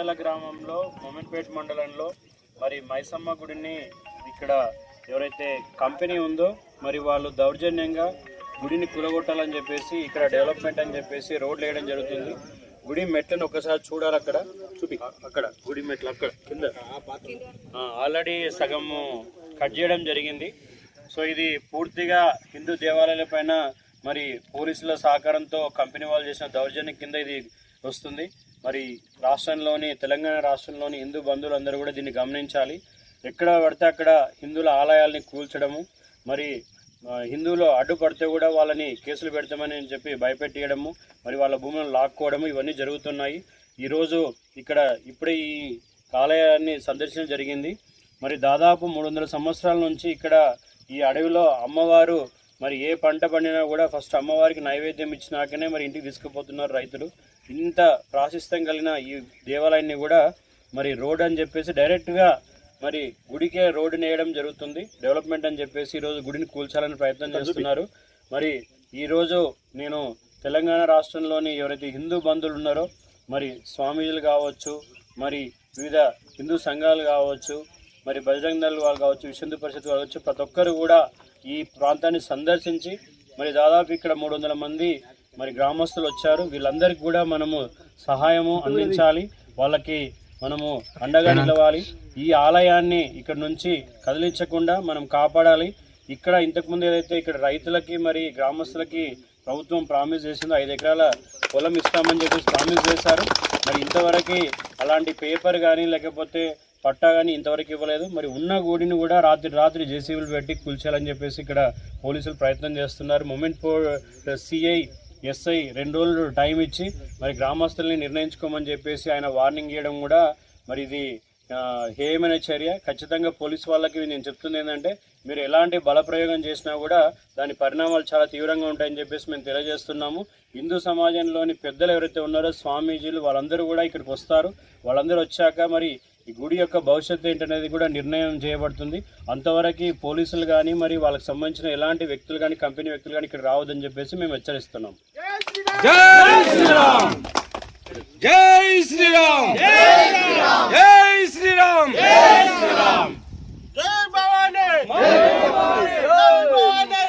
పెద్దల గ్రామంలో మొమెన్పేట మండలంలో మరి మైసమ్మ గుడిని ఇక్కడ ఎవరైతే కంపెనీ ఉందో మరి వాళ్ళు దౌర్జన్యంగా గుడిని కూలగొట్టాలని చెప్పేసి ఇక్కడ డెవలప్మెంట్ అని చెప్పేసి రోడ్లు వేయడం జరుగుతుంది. గుడి మెట్లను ఒకసారి చూడాలి అక్కడ. చూపి. అక్కడ. గుడి మెట్లు అక్కడ. కింద. ఆల్రెడీ సగము కట్ చేయడం జరిగింది. సో ఇది పూర్తిగా హిందూ దేవాలయాల పైన మరి పోలీసుల సహకారంతో కంపెనీ వాళ్ళు చేసిన దౌర్జన్యం కింద ఇది వస్తుంది. మరి రాష్ట్రంలోని తెలంగాణ రాష్ట్రంలోని హిందూ బంధువులందరూ కూడా దీన్ని గమనించాలి. ఎక్కడ పడితే అక్కడ హిందువుల ఆలయాల్ని కూల్చడము మరి హిందువులు అడ్డుపడితే కూడా వాళ్ళని కేసులు పెడతామని చెప్పి భయపెట్టియడము మరి వాళ్ళ భూములను లాక్కోవడము ఇవన్నీ జరుగుతున్నాయి. ఈరోజు ఇక్కడ ఇప్పుడే ఈ ఆలయాన్ని సందర్శన జరిగింది. మరి దాదాపు మూడు వందల సంవత్సరాల నుంచి ఇక్కడ ఈ అడవిలో అమ్మవారు మరి ఏ పంట పండినా కూడా ఫస్ట్ అమ్మవారికి నైవేద్యం ఇచ్చినాకనే మరి ఇంటికి తీసుకుపోతున్నారు రైతులు. ఇంత ప్రాశస్త్యం కలిగిన ఈ దేవాలయాన్ని కూడా మరి రోడ్ అని చెప్పేసి డైరెక్ట్గా మరి గుడికే రోడ్డు నేయడం జరుగుతుంది. డెవలప్మెంట్ అని చెప్పేసి ఈరోజు గుడిని కూల్చాలని ప్రయత్నం చేస్తున్నారు. మరి ఈరోజు నేను తెలంగాణ రాష్ట్రంలోని ఎవరైతే హిందూ బంధువులు ఉన్నారో మరి స్వామీజీలు కావచ్చు మరి వివిధ హిందూ సంఘాలు కావచ్చు మరి బజరంగ దళ్ వాళ్ళు కావచ్చు విశ్వ పరిషత్ కావచ్చు ప్రతి ఒక్కరు కూడా ఈ ప్రాంతాన్ని సందర్శించి మరి దాదాపు ఇక్కడ మూడు వందల మంది మరి గ్రామస్తులు వచ్చారు. వీళ్ళందరికీ కూడా మనము సహాయము అందించాలి. వాళ్ళకి మనము అండగా నిలవాలి. ఈ ఆలయాన్ని ఇక్కడ నుంచి కదిలించకుండా మనం కాపాడాలి. ఇక్కడ ఇంతకుముందు ఏదైతే ఇక్కడ రైతులకి మరి గ్రామస్తులకి ప్రభుత్వం ప్రామిస్ చేసిందో ఐదు ఎకరాల పొలం ఇస్తామని చెప్పేసి ప్రామిస్ చేశారు. మరి ఇంతవరకు అలాంటి పేపర్ కానీ లేకపోతే పట్టా కానీ ఇంతవరకు ఇవ్వలేదు. మరి ఉన్న గుడిని కూడా రాత్రి రాత్రి జేసీబీలు పెట్టి కూల్చాలని చెప్పేసి ఇక్కడ పోలీసులు ప్రయత్నం చేస్తున్నారు. మూమెంట్ పో సిఐ ఎస్ఐ రెండు రోజులు టైం ఇచ్చి మరి గ్రామస్తుల్ని నిర్ణయించుకోమని చెప్పేసి ఆయన వార్నింగ్ ఇవ్వడం కూడా మరి ఇది ఆ, హేయమైన చర్య. ఖచ్చితంగా పోలీసు వాళ్ళకి నేను చెప్తుంది ఏంటంటే మీరు ఎలాంటి బలప్రయోగం చేసినా కూడా దాని పరిణామాలు చాలా తీవ్రంగా ఉంటాయని చెప్పేసి మేము తెలియజేస్తున్నాము. హిందూ సమాజంలోని పెద్దలు ఎవరైతే ఉన్నారో స్వామీజీలు వాళ్ళందరూ కూడా ఇక్కడికి వస్తారు. వాళ్ళందరూ వచ్చాక మరి ఈ గుడి యొక్క భవిష్యత్తు ఏంటనేది కూడా నిర్ణయం చేయబడుతుంది. అంతవరకు పోలీసులు కానీ మరి వాళ్ళకి సంబంధించిన ఎలాంటి వ్యక్తులు కానీ కంపెనీ వ్యక్తులు కానీ ఇక్కడ రావద్దని చెప్పేసి మేము హెచ్చరిస్తున్నాం. జై శ్రీరామ్! జై శ్రీరామ్! జై శ్రీరామ్! జై శ్రీరామ్!